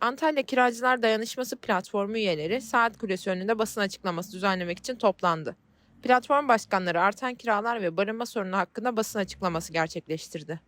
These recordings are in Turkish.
Antalya Kiracılar Dayanışması platformu üyeleri Saat Kulesi önünde basın açıklaması düzenlemek için toplandı. Platform başkanları artan kiralar ve barınma sorunu hakkında basın açıklaması gerçekleştirdi.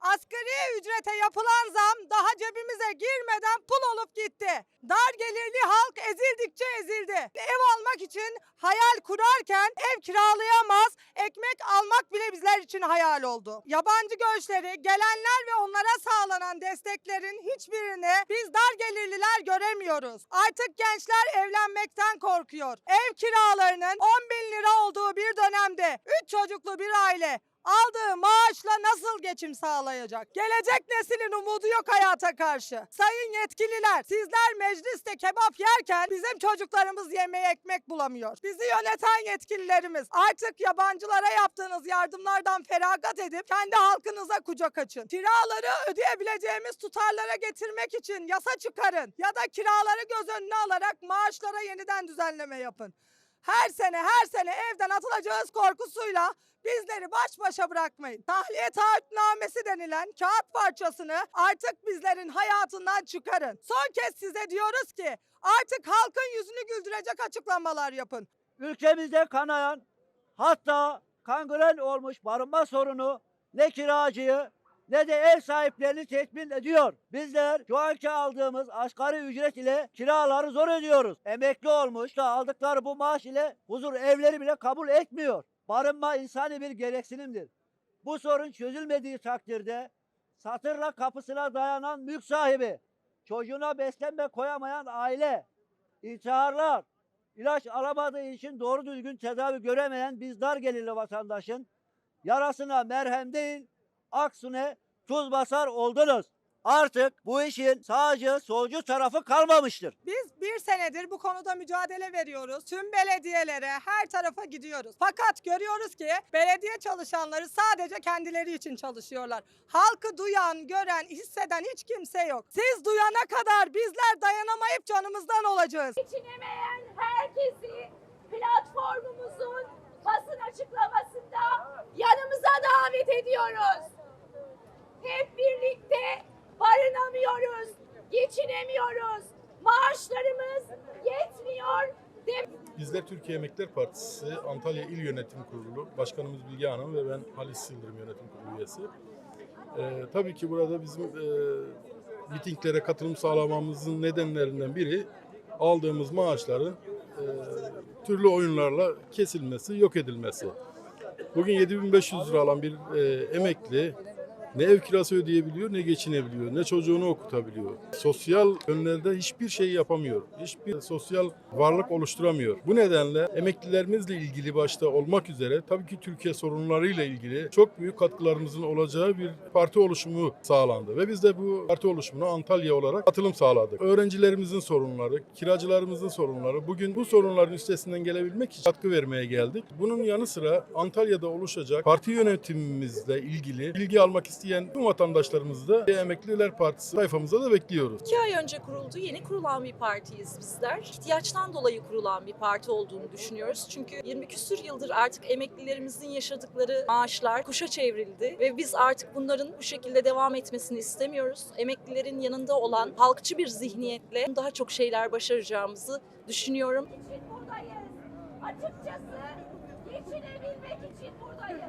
Asgari ücrete yapılan zam daha cebimize girmeden pul olup gitti. Dar gelirli halk ezildikçe ezildi. Ev almak için hayal kurarken ev kiralayamaz, ekmek almak bile bizler için hayal oldu. Yabancı göçleri, gelenler ve onlara sağlanan desteklerin hiçbirini biz dar gelirliler göremiyoruz. Artık gençler evlenmekten korkuyor. Ev kiralarının 10 bin lira olduğu bir dönemde 3 çocuklu bir aile aldığı maaşla nasıl geçim sağlayacak? Gelecek neslin umudu yok hayata karşı. Sayın yetkililer, sizler mecliste kebap yerken bizim çocuklarımız yemeğe ekmek bulamıyor. Bizi yöneten yetkililerimiz artık yabancılara yaptığınız yardımlardan feragat edip kendi halkınıza kucak açın. Kiraları ödeyebileceğimiz tutarlara getirmek için yasa çıkarın ya da kiraları göz önüne alarak maaşlara yeniden düzenleme yapın. Her sene her sene evden atılacağız korkusuyla bizleri baş başa bırakmayın. Tahliye taahhütnamesi denilen kağıt parçasını artık bizlerin hayatından çıkarın. Son kez size diyoruz ki artık halkın yüzünü güldürecek açıklamalar yapın. ülkemizde kanayan hatta kangren olmuş barınma sorunu ne kiracıyı ne de ev sahiplerini tetmin ediyor. Bizler şu anki aldığımız asgari ücret ile kiraları zor ödüyoruz. Emekli olmuş da aldıkları bu maaş ile huzur evleri bile kabul etmiyor. Barınma insani bir gereksinimdir. Bu sorun çözülmediği takdirde satırla kapısına dayanan mülk sahibi, çocuğuna beslenme koyamayan aile, intiharlar, İlaç alamadığı için doğru düzgün tedavi göremeyen biz dar gelirli vatandaşın yarasına merhem değil, aksine tuz basar oldunuz. Artık bu işin sağcı solcu tarafı kalmamıştır. Biz bir senedir bu konuda mücadele veriyoruz. Tüm belediyelere, her tarafa gidiyoruz. Fakat görüyoruz ki belediye çalışanları sadece kendileri için çalışıyorlar. Halkı duyan, gören, hisseden hiç kimse yok. Siz duyana kadar bizler dayanamayıp canımızdan olacağız. geçinemeyen herkesi platformumuzun basın açıklamasında yanımıza davet ediyoruz. Hep birlikte barınamıyoruz, geçinemiyoruz, maaşlarımız yetmiyor. Bizler Türkiye Emekliler Partisi Antalya İl Yönetim Kurulu Başkanımız Bilge Hanım ve ben Halis Yıldırım Yönetim Kurulu üyesi. Ee, tabii ki burada bizim e, mitinglere katılım sağlamamızın nedenlerinden biri aldığımız maaşların e, türlü oyunlarla kesilmesi, yok edilmesi. Bugün 7500 lira alan bir e, emekli ne ev kirası ödeyebiliyor, ne geçinebiliyor, ne çocuğunu okutabiliyor. Sosyal yönlerde hiçbir şey yapamıyor. Hiçbir sosyal varlık oluşturamıyor. Bu nedenle emeklilerimizle ilgili başta olmak üzere tabii ki Türkiye sorunlarıyla ilgili çok büyük katkılarımızın olacağı bir parti oluşumu sağlandı. Ve biz de bu parti oluşumuna Antalya olarak katılım sağladık. Öğrencilerimizin sorunları, kiracılarımızın sorunları, bugün bu sorunların üstesinden gelebilmek için katkı vermeye geldik. Bunun yanı sıra Antalya'da oluşacak parti yönetimimizle ilgili bilgi almak isteyen tüm vatandaşlarımızı da Emekliler Partisi sayfamıza da bekliyoruz. İki ay önce kuruldu. Yeni kurulan bir partiyiz bizler. İhtiyaçtan dolayı kurulan bir parti olduğunu düşünüyoruz. Çünkü 20 küsür yıldır artık emeklilerimizin yaşadıkları maaşlar kuşa çevrildi. Ve biz artık bunların bu şekilde devam etmesini istemiyoruz. Emeklilerin yanında olan halkçı bir zihniyetle daha çok şeyler başaracağımızı düşünüyorum. için buradayız. Açıkçası geçinebilmek için buradayız.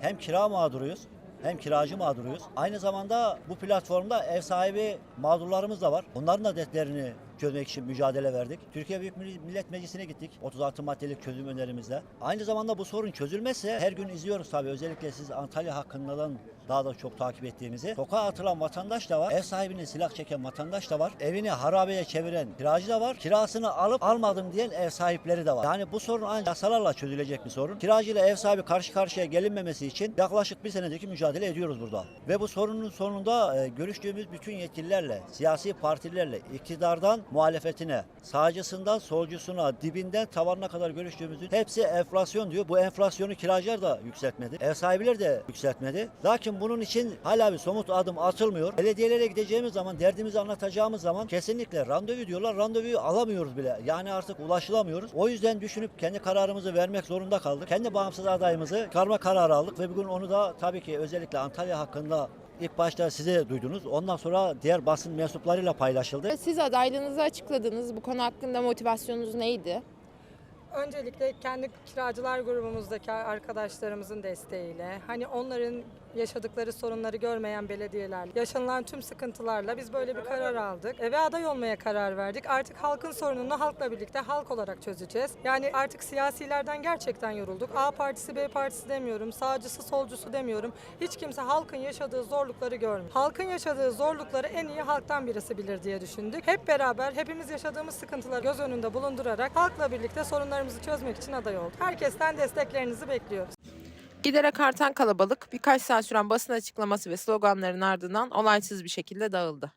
Hem kira mağduruyuz hem kiracı mağduruyuz. Aynı zamanda bu platformda ev sahibi mağdurlarımız da var. Onların da dertlerini çözmek için mücadele verdik. Türkiye Büyük Millet Meclisi'ne gittik. 36 maddelik çözüm önerimizle. Aynı zamanda bu sorun çözülmezse her gün izliyoruz tabii. Özellikle siz Antalya hakkından daha da çok takip ettiğimizi. Sokağa atılan vatandaş da var. Ev sahibine silah çeken vatandaş da var. Evini harabeye çeviren kiracı da var. Kirasını alıp almadım diyen ev sahipleri de var. Yani bu sorun ancak yasalarla çözülecek bir sorun. Kiracı ile ev sahibi karşı karşıya gelinmemesi için yaklaşık bir senedeki mücadele ediyoruz burada. Ve bu sorunun sonunda e, görüştüğümüz bütün yetkililerle, siyasi partilerle, iktidardan muhalefetine, sağcısından solcusuna, dibinden tavanına kadar görüştüğümüzün hepsi enflasyon diyor. Bu enflasyonu kiracılar da yükseltmedi. Ev sahipleri de yükseltmedi. Lakin bunun için hala bir somut adım atılmıyor. Belediyelere gideceğimiz zaman, derdimizi anlatacağımız zaman kesinlikle randevu diyorlar. Randevuyu alamıyoruz bile. Yani artık ulaşılamıyoruz. O yüzden düşünüp kendi kararımızı vermek zorunda kaldık. Kendi bağımsız adayımızı karma kararı aldık ve bugün onu da tabii ki özellikle Antalya hakkında İlk başta size duydunuz. Ondan sonra diğer basın mensuplarıyla paylaşıldı. Siz adaylığınızı açıkladınız. Bu konu hakkında motivasyonunuz neydi? Öncelikle kendi kiracılar grubumuzdaki arkadaşlarımızın desteğiyle, hani onların yaşadıkları sorunları görmeyen belediyeler, yaşanılan tüm sıkıntılarla biz böyle bir karar aldık ve aday olmaya karar verdik. Artık halkın sorununu halkla birlikte halk olarak çözeceğiz. Yani artık siyasilerden gerçekten yorulduk. A partisi, B partisi demiyorum, sağcısı, solcusu demiyorum. Hiç kimse halkın yaşadığı zorlukları görmüyor. Halkın yaşadığı zorlukları en iyi halktan birisi bilir diye düşündük. Hep beraber hepimiz yaşadığımız sıkıntıları göz önünde bulundurarak halkla birlikte sorunlarımızı çözmek için aday olduk. Herkesten desteklerinizi bekliyoruz. Giderek artan kalabalık birkaç saat süren basın açıklaması ve sloganların ardından olaysız bir şekilde dağıldı.